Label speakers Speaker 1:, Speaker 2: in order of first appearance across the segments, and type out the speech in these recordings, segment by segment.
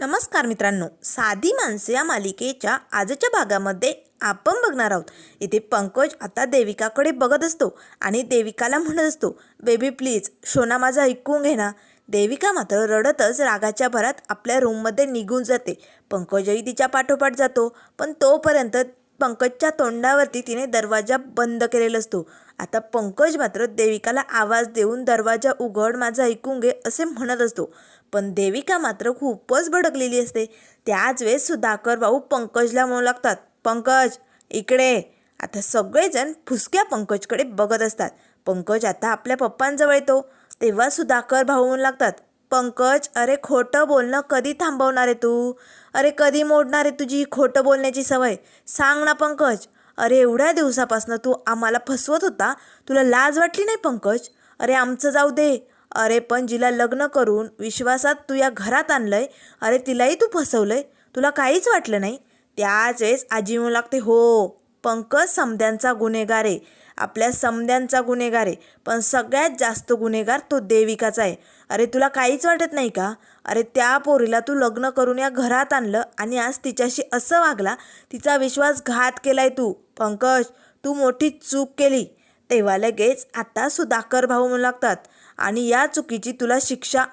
Speaker 1: नमस्कार मित्रांनो साधी माणसे या मालिकेच्या आजच्या भागामध्ये आपण बघणार आहोत. इथे पंकज आता देविकाकडे बघत असतो आणि देविकाला म्हणत असतो बेबी प्लीज शोना माझा ऐकून घे ना. देविका मात्र रडतच रागाच्या भरात आपल्या रूममध्ये निघून जाते. पंकजही तिच्या पाठोपाठ जातो पण तोपर्यंत पंकजच्या तोंडावरती तिने दरवाजा बंद केलेला असतो. आता पंकज मात्र देविकाला आवाज देऊन दरवाजा उघड माझा ऐकून घे असे म्हणत असतो. पण देविका मात्र खूपच भडकलेली असते. त्याच वेळेस सुधाकर भाऊ पंकजला म्हणू लागतात पंकज इकडे आता सगळेजण फुसक्या पंकजकडे बघत असतात. पंकज आता आपल्या पप्पांजवळ येतो. तेव्हा सुधाकर भाऊ म्हणू लागतात पंकज अरे खोटं बोलणं कधी थांबवणार आहे तू? अरे कधी मोडणार आहे तुझी खोटं बोलण्याची सवय? सांग ना पंकज. अरे एवढ्या दिवसापासून तू आम्हाला फसवत होता. तुला लाज वाटली नाही पंकज? अरे आमचं जाऊ दे. अरे पण जिला लग्न करून विश्वासात तू या घरात आणलंय. अरे तिलाही तू फसवलंय. तुला काहीच वाटलं नाही. त्याच वेळेस आजी म्हणू लागते हो पंकज समद्यांचा गुन्हेगार आहे. आपल्या समद्यांचा गुन्हेगार आहे. पण सगळ्यात जास्त गुन्हेगार तो देविकाचा आहे. अरे तुला काहीच वाटत नाही का? अरे त्या पोरीला तू लग्न करून या घरात आणलं आणि आज तिच्याशी असं वागला तिचा विश्वासघात केलाय तू. पंकज तू मोठी चूक केली. तेव्हा लगेच आता सुधाकर भाऊ म्हणू लागतात आणि या चुकीची तुला शिक्षा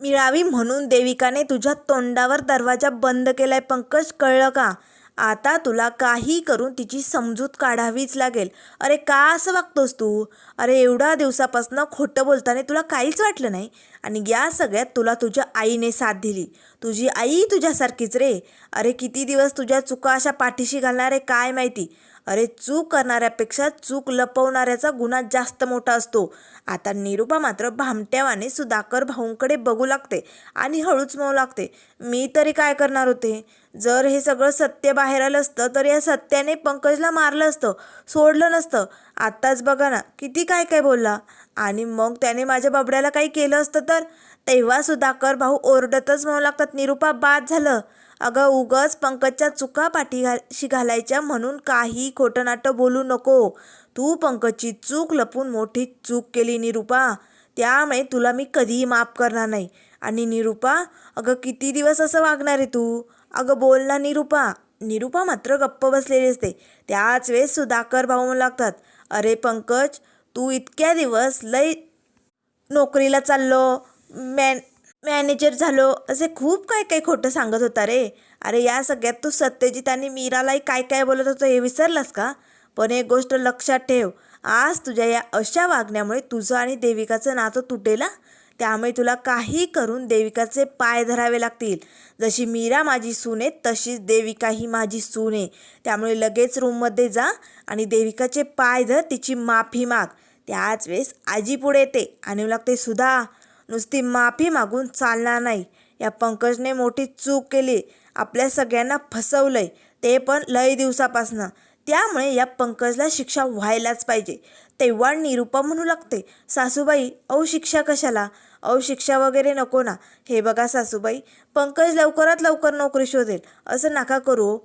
Speaker 1: मिळावी म्हणून देविकाने तुझ्या तोंडावर दरवाजा बंद केलाय पंकज. कळलं का? आता तुला काही करून तिची समजूत काढावीच लागेल. अरे का असं वागतोस तू? अरे एवढ्या दिवसापासून खोटं बोलताना तुला काहीच वाटलं नाही. आणि या सगळ्यात तुला तुझ्या आईने साथ दिली. तुझी आई तुझ्यासारखीच रे. अरे किती दिवस तुझ्या चुका अशा पाठीशी घालणार आहे काय माहिती? अरे चूक करणाऱ्यापेक्षा चूक लपवणाऱ्याचा गुन्हा जास्त मोठा असतो. आता निरुपा मात्र भामट्यावाने सुधाकर भाऊंकडे बघू लागते आणि हळूच म्हणू लागते मी तरी काय करणार होते? जर हे सगळं सत्य बाहेर आलं असतं तर या सत्याने पंकजला मारलं असतं सोडलं नसतं. आत्ताच बघा ना किती काय काय बोलला. आणि मग त्याने माझ्या बबड्याला काही केलं असतं तर? तेव्हा सुधाकर भाऊ ओरडतच म्हणू लागतात निरुपा बाद झालं. अगं उगच पंकजच्या चुका पाठीशी घालायच्या म्हणून काही खोटं नाटं बोलू नको. तू पंकजची चूक लपून मोठी चूक केली निरुपा. त्यामुळे तुला मी कधीही माफ करणार नाही. आणि निरुपा अगं किती दिवस असं वागणार आहे तू? अगं बोल ना निरुपा. निरुपा मात्र गप्प बसलेली असते. त्याच वेळेस सुधाकर भाऊ म्हणू लागतात अरे पंकज तू इतक्या दिवस लय नोकरीला चाललो. मॅन मॅनेजर झालो असे खूप काय काय खोटं सांगत होता रे. अरे या सगळ्यात तू सत्यजित आणि मीरालाही काय काय बोलत होतं हे विसरलास का? पण एक गोष्ट लक्षात ठेव आज तुझ्या या अशा वागण्यामुळे तुझं आणि देविकाचं नातं तुटेला त्यामुळे तुला काही करून देविकाचे पाय धरावे लागतील. जशी मीरा माझी सून आहे तशीच देविका ही माझी सून आहे. त्यामुळे लगेच रूममध्ये जा आणि देविकाचे पाय धर तिची माफी माग. त्याच वेळेस आजी पुढे येते. आणि लागते सुधा नुसती माफी मागून चालणार नाही. या पंकजने मोठी चूक केली. आपल्या सगळ्यांना फसवलंय. ते पण लय दिवसापासनं. त्यामुळे या पंकजला शिक्षा व्हायलाच पाहिजे. तेव्हा निरुपा म्हणू लागते सासूबाई अहो शिक्षा कशाला? अहो शिक्षा वगैरे नको ना. हे बघा सासूबाई पंकज लवकरात लवकर नोकरी शोधेल. असं नका करू हो.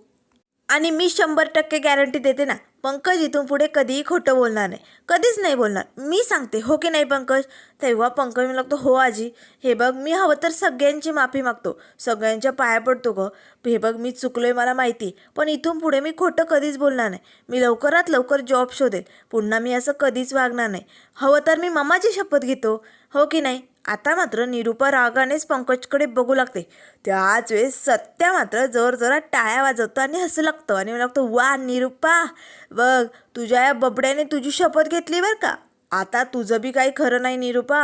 Speaker 1: आणि मी शंभर टक्के गॅरंटी देते ना. पंकज इथून पुढे कधीही खोटं बोलणार नाही. कधीच नाही बोलणार. मी सांगते हो की नाही पंकज? तेव्हा पंकज म्हणू लागतो हो आजी. हे बघ मी हवं तर सगळ्यांची माफी मागतो. सगळ्यांच्या पाया पडतो ग. हे बघ मी चुकलो आहे मला माहिती पण इथून पुढे मी खोटं कधीच बोलणार नाही. मी लवकरात लवकर जॉब शोधेल पुन्हा मी असं कधीच वागणार नाही. हवं तर मी मम्माची शपथ घेतो. हो की नाही? आता मात्र निरुपा रागानेच पंकजकडे बघू लागते. त्याच वेळेस सत्या मात्र जोर जोरात टाळ्या वाजवतो आणि हसू लागतो आणि मला लागतो वा निरुपा बघ तुझ्या या बबड्याने तुझी शपथ घेतली बरं का? आता तुझं बी काही खरं नाही निरुपा.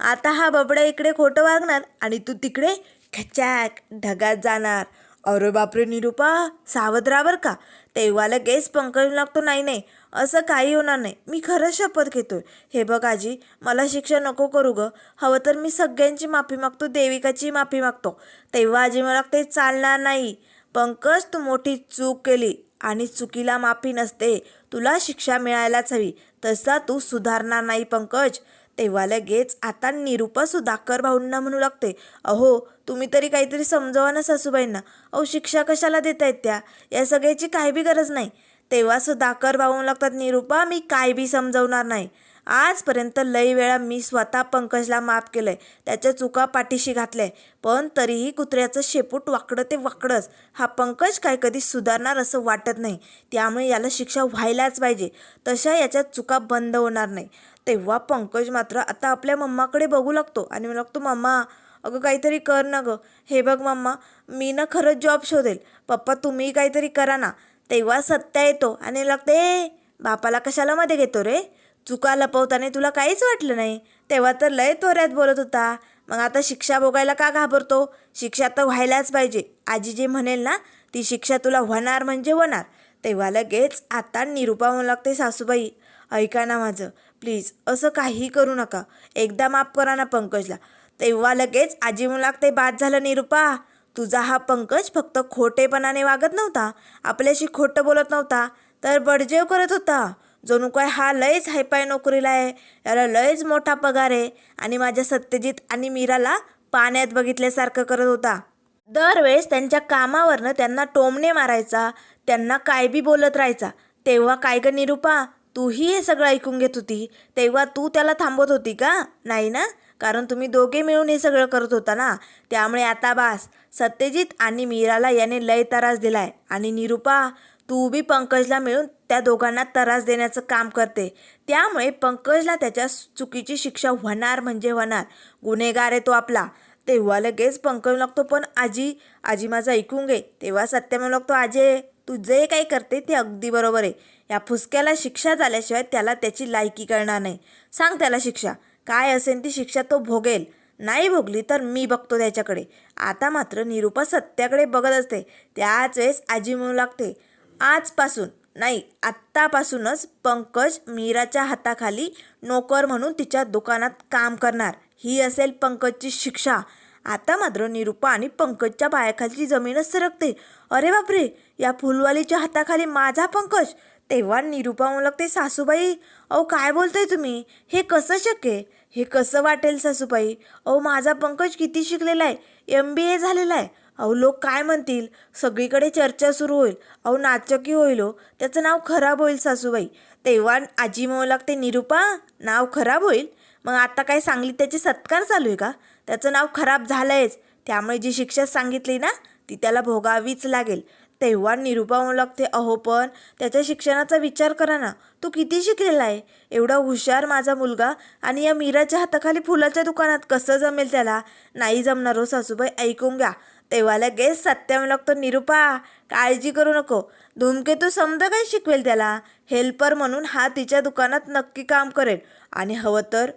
Speaker 1: आता हा बबड्या इकडे खोटं वागणार आणि तू तिकडे खचाक ढगात जाणार. अरे बापरे निरुपा सावध राहा बरं का. तेव्हा लगेच पंकज लागतो नाही नाही असं काही होणार नाही. मी खरंच शपथ घेतोय. हे बघ आजी मला शिक्षा नको करू ग. हवं तर मी सगळ्यांची माफी मागतो देविकाची माफी मागतो. तेव्हा आजी मला ते चालणार नाही. पंकज तू मोठी चूक केली आणि चुकीला माफी नसते. तुला शिक्षा मिळायलाच हवी. तसा तू सुधारणार नाही पंकज. तेव्हा लगेच आता निरुपा सुधाकर भाऊंना म्हणू लागते. अहो तुम्ही तरी काहीतरी समजवा ना सासूबाईंना. अहो शिक्षा कशाला देत आहेत त्या? या सगळ्याची काही बी गरज नाही. तेव्हा कर भाऊ म्हणू लागतात. निरुपा मी काय बी समजवणार नाही. आजपर्यंत लई वेळा मी स्वतः पंकजला माफ केलंय. त्याच्या चुका पाठीशी घातल्या. पण तरीही कुत्र्याचं शेपूट वाकडं ते वाकडंच. हा पंकज काय कधी सुधारणार असं वाटत नाही. त्यामुळे याला शिक्षा व्हायलाच पाहिजे. तशा याच्या चुका बंद होणार नाही. तेव्हा पंकज मात्र आता आपल्या मम्माकडे बघू लागतो. आणि मला लागतो मम्मा अगं काहीतरी कर ना गं. हे बघ मम्मा मी ना खरंच जॉब शोधेल. पप्पा तुम्ही काहीतरी करा ना. तेव्हा सत्या येतो आणि लागते ए बापाला कशाला मध्ये घेतो रे? चुका लपवताना तुला काहीच वाटलं नाही. तेव्हा तर लय तोऱ्यात बोलत होता मग आता शिक्षा भोगायला का घाबरतो? शिक्षा तर व्हायलाच पाहिजे. आजी जे म्हणेल ना ती शिक्षा तुला होणार म्हणजे होणार. तेव्हा लगेच आता निरूपा म्हणू लागते सासूबाई ऐका ना माझं. प्लीज असं काही करू नका. एकदा माफ करा ना पंकजला. तेव्हा लगेच आजी म्हणू लागते बाद झालं निरूपा. तुझा हा पंकज फक्त खोटेपणाने वागत नव्हता. आपल्याशी खोटं बोलत नव्हता. तर बडजेव करत होता. जणू काय हा लयच हायपाय नोकरीला आहे. याला लयच मोठा पगार आहे. आणि माझ्या सत्यजित आणि मीराला पाण्यात बघितल्यासारखं करत होता. दरवेळेस त्यांच्या कामावरनं त्यांना टोमणे मारायचा. त्यांना काय बी बोलत राहायचा. तेव्हा काय ग निरूपा? तूही हे सगळं ऐकून घेत होती. तेव्हा तू त्याला थांबवत होती का? नाही ना? कारण तुम्ही दोघे मिळून हे सगळं करत होता ना. त्यामुळे आता बास सत्यजित आणि मीराला याने लय त्रास दिलाय. आणि निरूपा तू बी पंकजला मिळून त्या दोघांना त्रास देण्याचं काम करते. त्यामुळे पंकजला त्याच्या चुकीची शिक्षा होणार म्हणजे होणार. गुन्हेगार आहे तो आपला. तेव्हा लगेच पंकज लागतो पण आजी आजी माझं ऐकून घे. तेव्हा सत्यम लागतो आजे तू जे काही करते ते अगदी बरोबर आहे. या फुसक्याला शिक्षा झाल्याशिवाय त्याला त्याची लायकी करणार नाही. सांग त्याला शिक्षा. काय असेल ती शिक्षा तो भोगेल. नाही भोगली तर मी बघतो त्याच्याकडे. आता मात्र निरूपा सत्याकडे बघत असते. त्याच वेळेस आजी म्हणू लागते आजपासून नाही आत्तापासूनच पंकज मीराच्या हाताखाली नोकर म्हणून तिच्या दुकानात काम करणार. ही असेल पंकजची शिक्षा. आता मात्र निरूपा आणि पंकजच्या पायाखालची जमीनच सरकते. अरे बापरे! या फुलवालीच्या हाताखाली माझा पंकज? तेव्हा निरूपा म्हणू लागते सासूबाई अहो काय बोलताय तुम्ही? हे कसं शक्य आहे? हे कसं वाटेल सासूबाई? अहो माझा पंकज किती शिकलेला आहे? एम बी ए झालेला आहे. अहो लोक काय म्हणतील? सगळीकडे चर्चा सुरू होईल. अहो नाचकी होईल हो. त्याचं नाव खराब होईल सासूबाई. तेव्हा आजी म्हणू लागते निरूपा नाव खराब होईल? मग आता काय सांगली त्याचे सत्कार चालू आहे का? त्याचं नाव खराब झालं आहेच त्यामुळे जी शिक्षा सांगितली ना ती त्याला भोगावीच लागेल. तेव्हा निरूपा म्हणू लागते अहो पण त्याच्या शिक्षणाचा विचार करा ना. तो किती शिकलेला आहे? एवढा हुशार माझा मुलगा आणि या मीराच्या हाताखाली फुलाच्या दुकानात कसं जमेल त्याला? नाही जमणार हो सासूबाई. ऐकून घ्या. तेव्हा लगेच सत्य म्हणू लागतो निरूपा काळजी करू नको. धूमकेतू समजा काय शिकवेल त्याला? हेल्पर म्हणून हा तिच्या दुकानात नक्की काम करेल. आणि हवं तर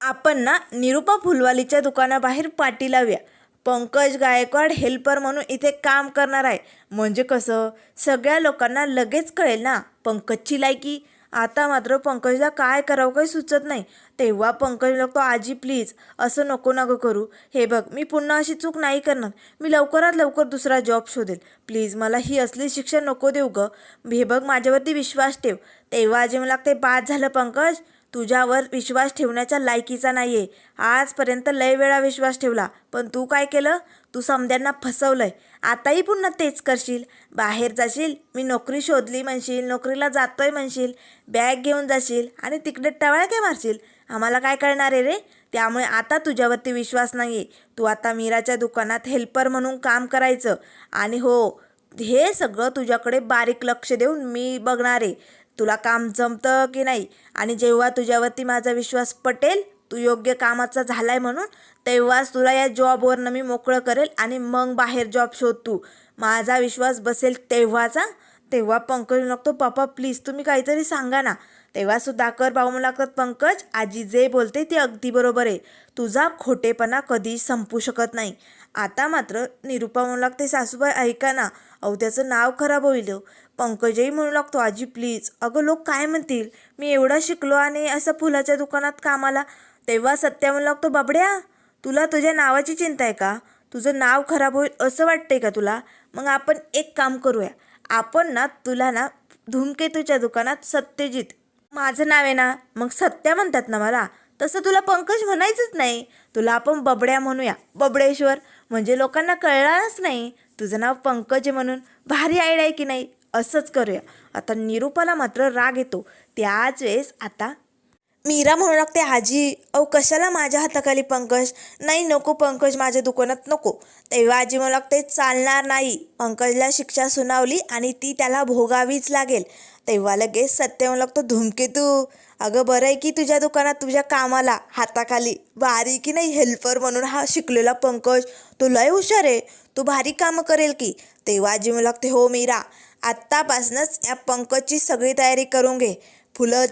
Speaker 1: आपण ना निरूपा फुलवालीच्या दुकानाबाहेर पाटी लावूया. पंकज गायकवाड हेल्पर म्हणून इथे काम करणार आहे. म्हणजे कसं? सगळ्या लोकांना लगेच कळेल ना पंकजची लायकी. आता मात्र पंकजला काय करावं काही सुचत नाही. तेव्हा पंकज लागतो आजी प्लीज असं नको नको करू. हे बघ मी पुन्हा अशी चूक नाही करणार. मी लवकरात लवकर दुसरा जॉब शोधेल. प्लीज मला ही असली शिक्षा नको देऊ ग. हे बघ माझ्यावरती विश्वास ठेव. तेव्हा आजी मला लागते बाद झालं पंकज. तुझ्यावर विश्वास ठेवण्याच्या लायकीचा नाही आहे आजपर्यंत लय वेळा विश्वास ठेवला. पण तू काय केलं? तू समद्यांना फसवलंय. आताही पुन्हा तेच करशील? बाहेर जाशील? मी नोकरी शोधली म्हणशील नोकरीला जातोय म्हणशील बॅग घेऊन जाशील आणि तिकडे टवाळ काय मारशील? आम्हाला काय कळणार आहे रे? त्यामुळे आता तुझ्यावरती विश्वास नाही आहे तू आता मीराच्या दुकानात हेल्पर म्हणून काम करायचं. आणि हो हे सगळं तुझ्याकडे बारीक लक्ष देऊन मी बघणार आहे. तुला काम जमतं की नाही? आणि जेव्हा तुझ्यावरती माझा विश्वास पटेल तू योग्य कामाचा झालाय म्हणून तेव्हाच तुला या जॉबवरनं मी मोकळं करेल आणि मग बाहेर जॉब शोध तू. माझा विश्वास बसेल तेव्हाचा. तेव्हा पंकज लागतो पापा प्लीज तुम्ही काहीतरी सांगा ना. तेव्हा सुधाकर भाऊ मला लागतात पंकज आजी जे बोलते ते अगदी बरोबर आहे. तुझा खोटेपणा कधी संपू शकत नाही. आता मात्र निरूपा म्हणू लागते सासूबाई ऐका ना. अहो त्याचं नाव खराब होईल हो. पंकजही म्हणू लागतो आजी प्लीज अगं लोक काय म्हणतील? मी एवढा शिकलो आणि असं फुलाच्या दुकानात कामाला तेव्हा सत्या म्हणू लागतो बाबड्या तुला तुझ्या नावाची चिंता आहे का? तुझं नाव खराब होईल असं वाटतंय का तुला? मग आपण एक काम करूया. आपण ना तुला ना धूमकेतूच्या दुकानात सत्यजित माझं नाव आहे ना मग सत्या म्हणतात ना मला तसं तुला पंकज म्हणायचंच नाही. तुला आपण बबड्या म्हणूया. बबडेश्वर म्हणजे लोकांना कळणारच नाही. तुझं नाव पंकज आहे म्हणून भारी आयडिया आहे की नाही? असंच करूया. आता निरूपाला मात्र राग येतो. त्याच वेळेस आता मीरा म्हणू लागते आजी अहो कशाला माझ्या हाताखाली पंकज? नाही नको पंकज माझ्या दुकानात नको. तेव्हा आजी म्हणू लागते चालणार नाही. पंकजला शिक्षा सुनावली आणि ती त्याला भोगावीच लागेल. तेव्हा लगेच सत्य म्हणू लागतो धुमकेतू अगं बरं आहे की तुझ्या दुकानात तुझ्या कामाला हाताखाली भारी की नाही हेल्पर म्हणून हा शिकलेला पंकज? तो लय हुशार आहे तो भारी कामं करेल की. तेव्हा आजी म्हणू लागते हो मीरा आत्तापासूनच या पंकजची सगळी तयारी करून घे. फुलं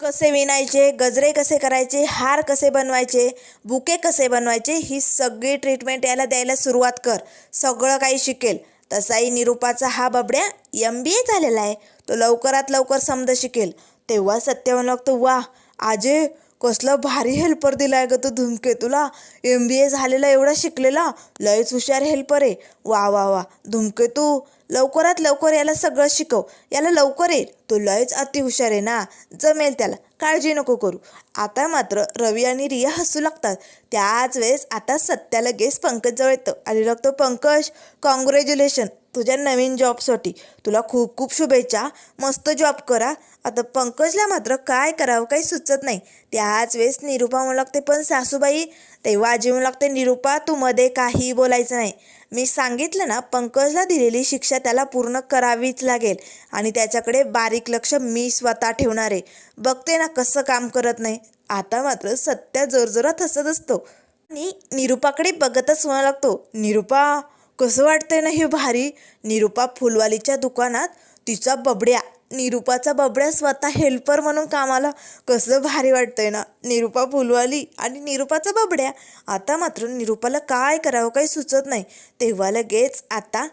Speaker 1: कसे विणायचे गजरे कसे करायचे हार कसे बनवायचे बुके कसे बनवायचे ही सगळी ट्रीटमेंट याला द्यायला सुरुवात कर. सगळं काही शिकेल. तसाही निरूपाचा हा बबड्या एम बी ए झालेला आहे. तो लवकरात लवकर समज शिकेल. तेव्हा सत्य म्हणू लागतो वा आजे कसलं भारी हेल्पर दिला आहे ग तू धुमके तुला. एम बी ए झालेला एवढा शिकलेला. लयच हुशार हेल्पर आहे. वा वा वा धुमके तू. लवकरात लवकर याला सगळं शिकव. याला लवकर येईल तो लयच अति हुशार आहे ना. जमेल त्याला. काळजी नको करू. आता मात्र रवी आणि रिया हसू लागतात. त्याच वेळेस आता सत्या लगेच पंकजजवळ येतं. आणि लागतो पंकज कॉंग्रॅच्युलेशन तुझ्या नवीन जॉबसाठी तुला खूप खूप शुभेच्छा. मस्त जॉब करा. आता पंकजला मात्र काय करावं काही सुचत नाही. त्याच वेळेस निरूपा म्हणू लागते पण सासूबाई तेव्हा आजी म्हणू लागते निरूपा तू मध्ये काही बोलायचं नाही. मी सांगितलं ना पंकजला दिलेली शिक्षा त्याला पूर्ण करावीच लागेल. आणि त्याच्याकडे बारीक लक्ष मी स्वतः ठेवणार आहे. बघते ना कसं काम करत नाही. आता मात्र सत्या जोरजोरात हसत असतो. आणि निरूपाकडे बघतच म्हणा लागतो. निरूपा कसं वाटतंय ना हे भारी? निरूपा फुलवालीच्या दुकानात तिचा बबड्या. निरूपाचा बबड्या स्वतः हेल्पर म्हणून कामाला. कसं भारी वाटतंय ना. निरूपा फुलवाली आणि निरूपाचा बबड्या. आता मात्र निरूपाला काय करावं काही सुचत नाही. तेव्हा लगेच आता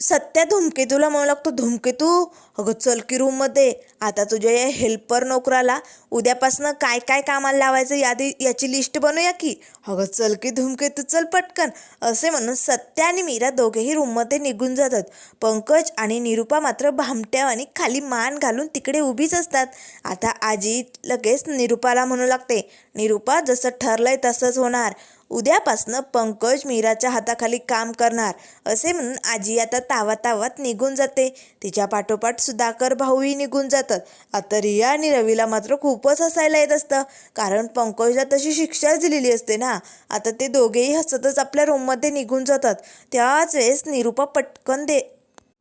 Speaker 1: सत्या धूमकेतूला म्हणू लागतो धुमकेतू अगं चल की रूममध्ये आता तुझ्या या हेल्पर नोकराला उद्यापासनं काय काय कामाला लावायचं यादी याची लिस्ट बनवूया की? अगं चल की धुमकेतू चल पटकन. असे म्हणून सत्या आणि मीरा दोघेही रूममध्ये निघून जातात. पंकज आणि निरूपा मात्र भामट्या आणि खाली मान घालून तिकडे उभीच असतात. आता आजी लगेच निरूपाला म्हणू लागते निरूपा जसं ठरलंय तसंच होणार. उद्यापासनं पंकज मीराच्या हाताखाली काम करणार असे म्हणून आजी आता तावा तावात निघून जाते. तिच्या पाठोपाठ सुधाकर भाऊही निघून जातात. आता रिया आणि रवीला मात्र खूपच हसायला येत असतं. कारण पंकजला तशी शिक्षाच दिलेली असते ना. आता ते दोघेही हसतच आपल्या रूममध्ये निघून जातात. त्याच वेळेस निरूपा पटकन दे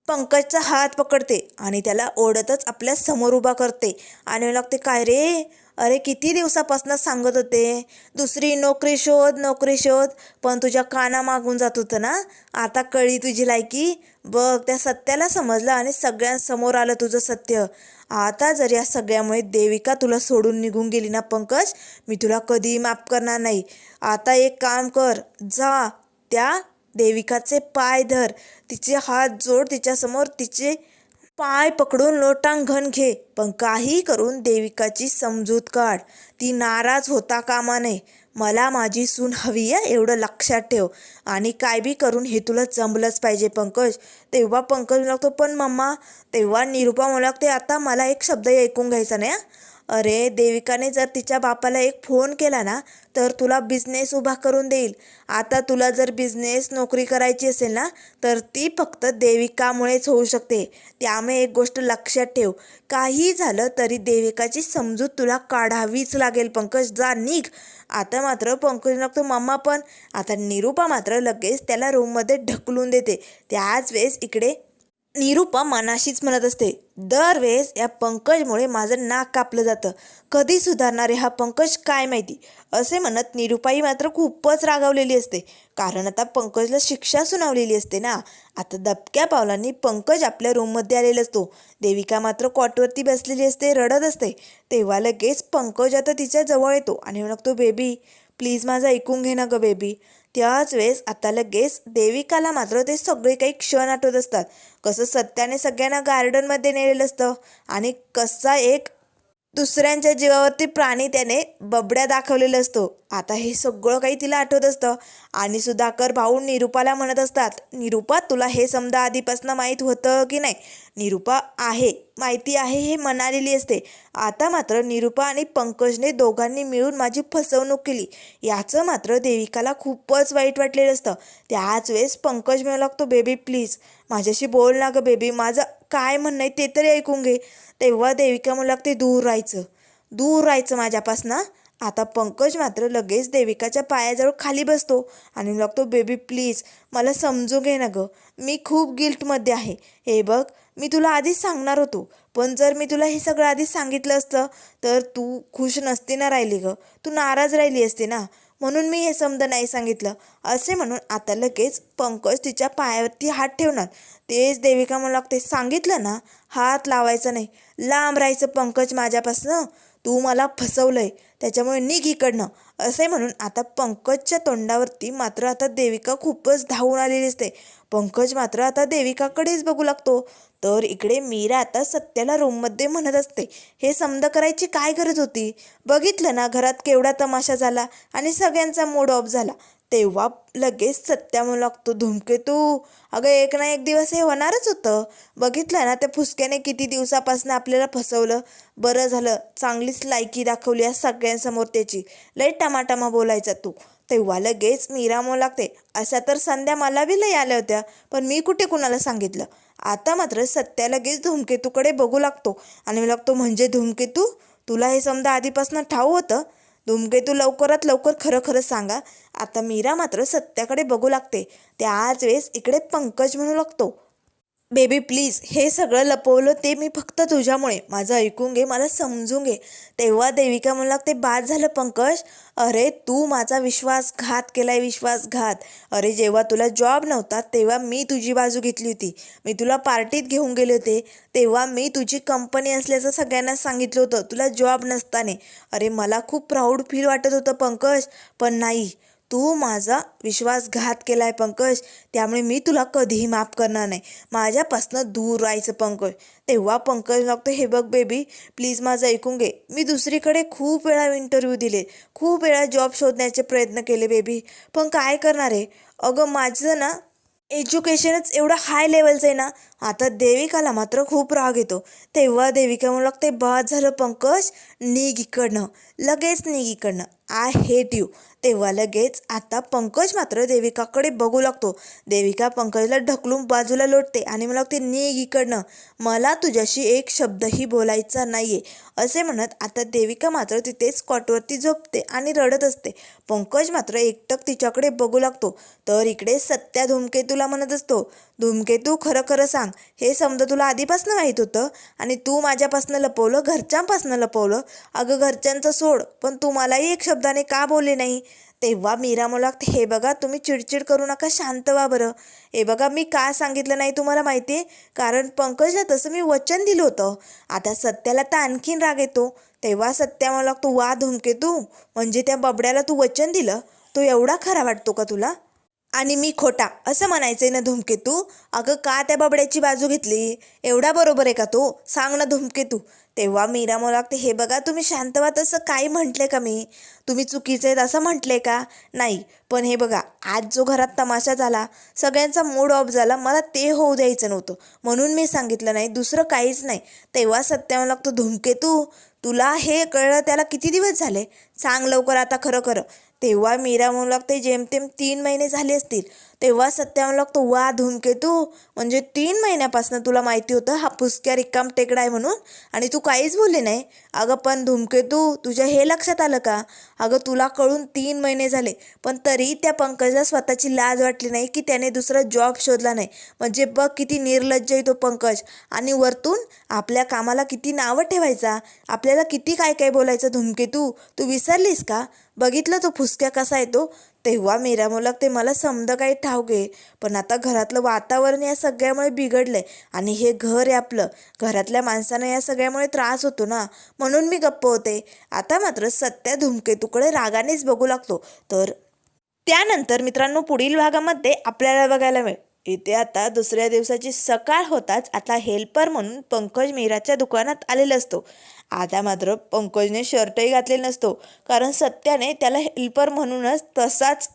Speaker 1: पंकजचा हात पकडते आणि त्याला ओढतच आपल्यासमोर उभा करते. आणि लागते काय रे? अरे किती दिवसापासून सांगत होते? दुसरी नोकरी शोध नोकरी शोध. पण तुझ्या काना मागून जात होतं ना? आता कळी तुझी लायकी. बघ त्या सत्याला समजलं आणि सगळ्यांसमोर आलं तुझं सत्य. आता जर या सगळ्यामुळे देविका तुला सोडून निघून गेली ना पंकज? मी तुला कधीही माफ करणार नाही. आता एक काम कर. जा. त्या देविकाचे पाय धर. तिचे हात जोड. तिच्यासमोर तिचे पाय पकडून लोटांघन घे पण काही करून देविकाची समजूत काढ. ती नाराज होता कामा नये. मला माझी सून हवी आहे एवढं लक्षात ठेव. आणि काय बी करून हे तुला जमलंच पाहिजे पंकज. तेव्हा पंकज लागतो पण मम्मा तेव्हा निरूपा मला लागते आता मला एक शब्द ऐकून घ्यायचा नाही अरे देविकाने जर तिच्या बापाला एक फोन केला ना तर तुला बिझनेस उभा करून देईल. आता तुला जर बिझनेस नोकरी करायची असेल ना तर ती फक्त देविकामुळेच होऊ शकते. त्यामुळे एक गोष्ट लक्षात ठेव. काही झालं तरी देविकाची समजूत तुला काढावीच लागेल पंकज. जा निघ. आता मात्र पंकज लागतो मम्मा पण आता निरूपा मात्र लगेच त्याला रूममध्ये ढकलून देते. त्याच वेळेस इकडे निरूपा मनाशीच म्हणत असते दरवेळेस या पंकजमुळे माझं नाक कापलं जातं. कधी सुधारणारे हा पंकज काय माहिती? असे म्हणत निरूपाई मात्र खूपच रागावलेली असते. कारण आता पंकजला शिक्षा सुनावलेली असते ना. आता दबक्या पावलांनी पंकज आपल्या रूममध्ये आलेला असतो. देविका मात्र कॉटवरती बसलेली असते रडत असते. तेव्हा लगेच पंकज आता तिच्या जवळ येतो आणि म्हणतो बेबी प्लीज माझं ऐकून घे ना ग बेबी. त्याच वेळेस आता लगेच देविकाला मात्र ते सगळे काही क्षण आठवत असतात. कसं सत्याने सगळ्यांना गार्डनमध्ये नेलेलं असतं आणि कसा एक दुसऱ्यांच्या जीवावरती प्राणी त्याने बबड्या दाखवलेला असतो. आता हे सगळं काही तिला आठवत असतं. आणि सुधाकर भाऊ निरूपाला म्हणत असतात निरूपा तुला हे समजा आधीपासून माहीत होतं की नाही? निरूपा आहे माहिती आहे हे म्हणालेली असते. आता मात्र निरूपा आणि पंकजने दोघांनी मिळून माझी फसवणूक केली. याचं मात्र देविकाला खूपच वाईट वाटलेलं असतं. त्याच वेळेस पंकज मिळू लागतो बेबी प्लीज माझ्याशी बोल ना गं बेबी माझं काय म्हणणं आहे ते तरी ऐकून घे. तेव्हा देविका म्हणू लागते दूर राहायचं. दूर राहायचं माझ्यापासनं. आता पंकज मात्र लगेच देविकाच्या पायाजवळ खाली बसतो आणि लागतो बेबी प्लीज मला समजू घे ना गं. मी खूप गिल्टमध्ये आहे. हे बघ मी तुला आधीच सांगणार होतो. पण जर मी तुला हे सगळं आधीच सांगितलं असतं तर तू खुश नसती ना राहिली गं. तू नाराज राहिली असती ना. म्हणून मी हे समजा नाही सांगितलं. असे म्हणून आता लगेच पंकज तिच्या पायावरती हात ठेवणार. तेच देविका म्हणू लागते सांगितलं ना हात लावायचा नाही. लांब राहायचं पंकज माझ्यापासनं. तू मला फसवलंय त्याच्यामुळे निघ इकडनं. असे म्हणून आता पंकजच्या तोंडावरती मात्र आता देविका खूपच धावून आलेली असते पंकज मात्र आता देविकाकडेच बघू लागतो. तर इकडे मीरा आता सत्याला रूममध्ये म्हणत असते हे समद करायची काय गरज होती? बघितलं ना घरात केवढा तमाशा झाला आणि सगळ्यांचा मूड ऑफ झाला. तेव्हा लगेच सत्या म्हणू लागतो धुमकेतू अगं एक ना एक दिवस हे होणारच होतं. बघितलं ना त्या फुसक्याने किती दिवसापासून आपल्याला फसवलं. बरं झालं चांगलीच लायकी दाखवली या सगळ्यांसमोर त्याची. लय टमाटामा बोलायचा तू. तेव्हा लगेच मीरा म्हणू लागते. अशा तर संध्या मला बी लय आल्या होत्या पण मी कुठे कुणाला सांगितलं? आता मात्र सत्या लगेच धूमकेतूकडे बघू लागतो. आणि लागतो म्हणजे धूमकेतू? तुला हे समजा आधीपासून ठाऊ होतं? धूमकेतू लवकरात लवकर खरं खरं सांगा. आता मीरा मात्र सत्याकडे बघू लागते. त्याच वेळेस इकडे पंकज म्हणू लागतो. बेबी प्लीज हे सगळं लपवलं ते मी फक्त तुझ्यामुळे. माझं ऐकून घे मला समजून घे. तेव्हा देविका म्हणू लागते बाद झालं पंकज. अरे तू माझा विश्वासघात केलाय विश्वासघात. अरे जेव्हा तुला जॉब नव्हता तेव्हा मी तुझी बाजू घेतली होती. मी तुला पार्टीत घेऊन गेले होते. तेव्हा मी तुझी कंपनी असल्याचं सगळ्यांना सांगितलं होतं. तुला जॉब नसताने. अरे मला खूप प्राऊड फील वाटत होतं पंकज. पण नाही. तू माझा विश्वासघात केला आहे पंकज. त्यामुळे मी तुला कधीही माफ करणार नाही. माझ्यापासनं दूर राहायचं पंकज. तेव्हा पंकज लागतो हे बघ बेबी प्लीज माझं ऐकून घे. मी दुसरीकडे खूप वेळा इंटरव्ह्यू दिले. खूप वेळा जॉब शोधण्याचे प्रयत्न केले बेबी पण काय करणार आहे? अगं माझं ना एज्युकेशनच एवढं हाय लेवलचं आहे ना. आता देविकाला मात्र खूप राग येतो. तेव्हा देविका म्हणू लागते बाद झालं पंकज निघ इकडनं. लगेच निघ इकडनं. आय हेट यू तेव्हा लगेच आता पंकज मात्र देविकाकडे बघू लागतो. देविका पंकजला ढकलून बाजूला लोटते आणि मला लागते निघ इकडनं. मला तुझ्याशी एक शब्दही बोलायचा नाही आहे असे म्हणत आता देविका मात्र तिथेच कॉटवरती झोपते आणि रडत असते. पंकज मात्र एकटक तिच्याकडे बघू लागतो. तर इकडे सत्या धूमकेतूला म्हणत असतो. धूमकेतू खरं खरं सांग. हे समजा तुला आधीपासून माहीत होतं? आणि तू माझ्यापासनं लपवलं? घरच्यांपासनं लपवलं? अगं घरच्यांचं सोड. पण तू मलाही एक शब्दाने का बोलले नाही? तेव्हा मीरा मला हे बघा तुम्ही चिडचिड करू नका शांत व्हा बरं. हे बघा मी का सांगितलं नाही तुम्हाला माहिती आहे? कारण पंकजला तसं मी वचन दिलं होतं. आता सत्याला तर आणखीन राग येतो. तेव्हा सत्या मला लागतो वा धुमके तू म्हणजे त्या बबड्याला तू वचन दिलं? तो एवढा खरा वाटतो का तुला? आणि मी खोटा असं म्हणायचंय ना धुमकेतू अगं का त्या बबड्याची बाजू घेतली? एवढा बरोबर आहे का तो? सांग ना धूमकेतू तेव्हा मीरा मला लागते हे बघा तुम्ही शांत व्हा तसं काही म्हटले का मी? तुम्ही चुकीचे आहेत असं म्हटले का? नाही पण हे बघा आज जो घरात तमाशा झाला सगळ्यांचा मूड ऑफ झाला मला ते होऊ द्यायचं नव्हतं. म्हणून मी सांगितलं नाही दुसरं काहीच नाही. तेव्हा सत्यावर लागतो धुमकेतू तुला हे कळलं त्याला किती दिवस झाले? सांग लवकर आता खरं खरं. तेव्हा मीरा म्हणू लागते जेमतेम तीन महिने झाले असतील. तेव्हा सत्या म्हणू लागतो वा धूमकेतू म्हणजे तीन महिन्यापासून तुला माहिती होतं हा पुसक्या रिकाम टेकडा आहे म्हणून. आणि तू काहीच बोलले नाही. अगं पण धूमकेतू तुझ्या हे लक्षात आलं का? अगं तुला कळून तीन महिने झाले. पण तरी त्या पंकजला स्वतःची लाज वाटली नाही की त्याने दुसरा जॉब शोधला नाही. म्हणजे बघ किती निर्लज्ज आहे तो पंकज. आणि वरतून आपल्या कामाला किती नावं ठेवायचा? आपल्याला किती काय काय बोलायचं धुमकेतू तू विसरलीस का? बघितलं तो फुसक्या कसा येतो? तेव्हा मीरा ते मला समद काही ठाऊक आहे. पण आता घरातलं वातावरण या सगळ्यामुळे बिघडलंय आणि हे घर आहे आपलं. घरातल्या माणसांना या सगळ्यामुळे त्रास होतो ना? म्हणून मी गप्प होते. आता मात्र सत्या धुमकेतूकडे रागानेच बघू लागतो. तर त्यानंतर मित्रांनो पुढील भागामध्ये आपल्याला बघायला मिळेल. इथे आता दुसऱ्या दिवसाची सकाळ होताच आता हेल्पर म्हणून पंकज मेहराच्या दुकानात आलेला असतो. आता मात्र पंकजने शर्टही घातलेला नसतो. कारण सत्याने त्याला हेल्पर म्हणूनच तसाच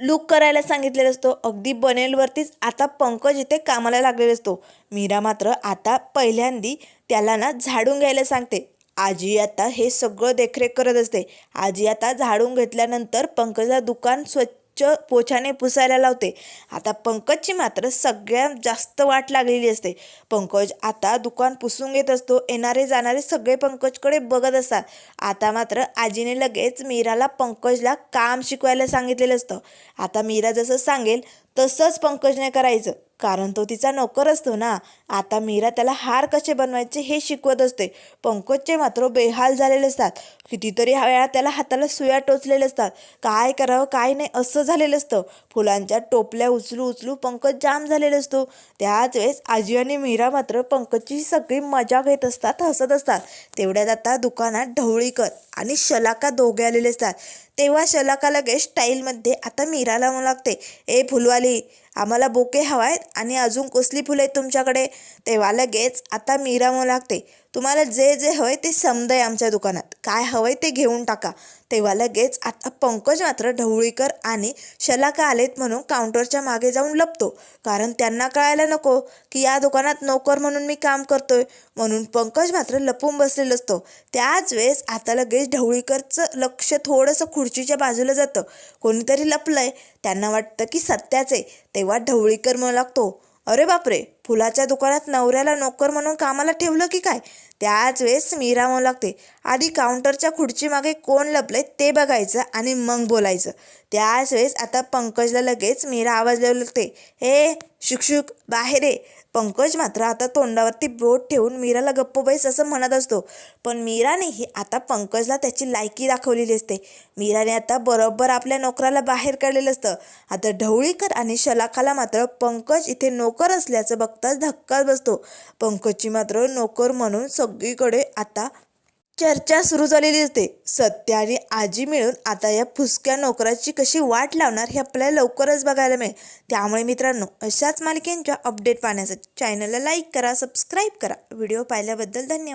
Speaker 1: लुक करायला सांगितलेला असतो. अगदी बनेलवरतीच आता पंकज इथे कामाला लागलेला असतो. मीरा मात्र आता पहिल्यांदी त्याला ना झाडून घ्यायला सांगते. आजी आता हे सगळं देखरेख करत असते. आजी आता झाडून घेतल्यानंतर पंकजला दुकान स्वच्छ च पोछाने पुसायला लावते. आता पंकजची मात्र सगळ्यात जास्त वाट लागलेली असते. पंकज आता दुकान पुसून घेत असतो. येणारे जाणारे सगळे पंकजकडे बघत असतात. आता मात्र आजीने लगेच मीराला पंकजला काम शिकवायला सांगितलेलं असतं. आता मीरा जसं सांगेल तसंच पंकजने करायचं. कारण तो तिचा नोकर असतो ना. आता मीरा त्याला हार कसे बनवायचे हे शिकवत असते. पंकजचे मात्र बेहाल झालेले असतात. कितीतरी वेळा त्याला हाताला सुया टोचलेले असतात. काय करावं काय नाही असं झालेलं असतं. फुलांच्या टोपल्या उचलू उचलू पंकज जाम झालेला असतो. त्याच वेळेस आजी आणि मीरा मात्र पंकजची सगळी मजा घेत असतात हसत असतात. तेवढ्यात आता दुकानात ढवळीकर आणि शलाका दोघे आलेले असतात. तेव्हा शलाका लगेच स्टाईलमध्ये आता मीराला म्हणू लागते. ए फुलवाली आम्हाला बोके हवा आहेत आणि अजून कसली फुलं आहेत तुमच्याकडे? तेव्हा लगेच आता मीरा म्हणू लागते. तुम्हाला जे जे हवंय ते समदंय आमच्या दुकानात. काय हवंय ते घेऊन टाका. तेव्हा लगेच आता पंकज मात्र ढवळीकर आणि शलाका आलेत म्हणून काउंटरच्या मागे जाऊन लपतो. कारण त्यांना कळायला नको की या दुकानात नोकर म्हणून मी काम करतोय. म्हणून पंकज मात्र लपून बसलेलं असतो. त्याच वेळेस आता लगेच ढवळीकरचं लक्ष थोडंसं खुर्चीच्या बाजूला जातं. कोणीतरी लपलंय. त्यांना वाटतं की सत्याच आहे. तेव्हा ढवळीकर म्हणू लागतो अरे बापरे! फुलाच्या दुकानात नवऱ्याला नोकर म्हणून कामाला ठेवलं की काय? त्याच वेळेस मीरा म्हणू लागते आधी काउंटरच्या खुर्चीमागे कोण लपले ते बघायचं आणि मग बोलायचं. त्याच वेळेस आता पंकजला लगेच मीरा आवाज लावू लागते हे शुकशुक बाहेर ये. पंकज मात्र आता तोंडावरती बोट ठेवून मीराला गप्प बैस असं म्हणत असतो. पण मीरानेही आता पंकजला त्याची लायकी दाखवलेली असते. मीराने आता बरोबर आपल्या नोकराला बाहेर काढलेलं असतं. आता ढवळीकर आणि शलाखाला मात्र पंकज इथे नोकर असल्याचं बघ बघताच धक्काच बसतो. पंकजची मात्र नोकर म्हणून सगळीकडे आता चर्चा सुरू झालेली असते. सत्य आणि आजी मिळून आता या फुसक्या नोकराची कशी वाट लावणार हे आपल्याला लवकरच बघायला मिळेल. त्यामुळे मित्रांनो अशाच मालिकेंच्या अपडेट पाहण्यासाठी चॅनलला लाईक करा सबस्क्राईब करा. व्हिडिओ पाहिल्याबद्दल धन्यवाद.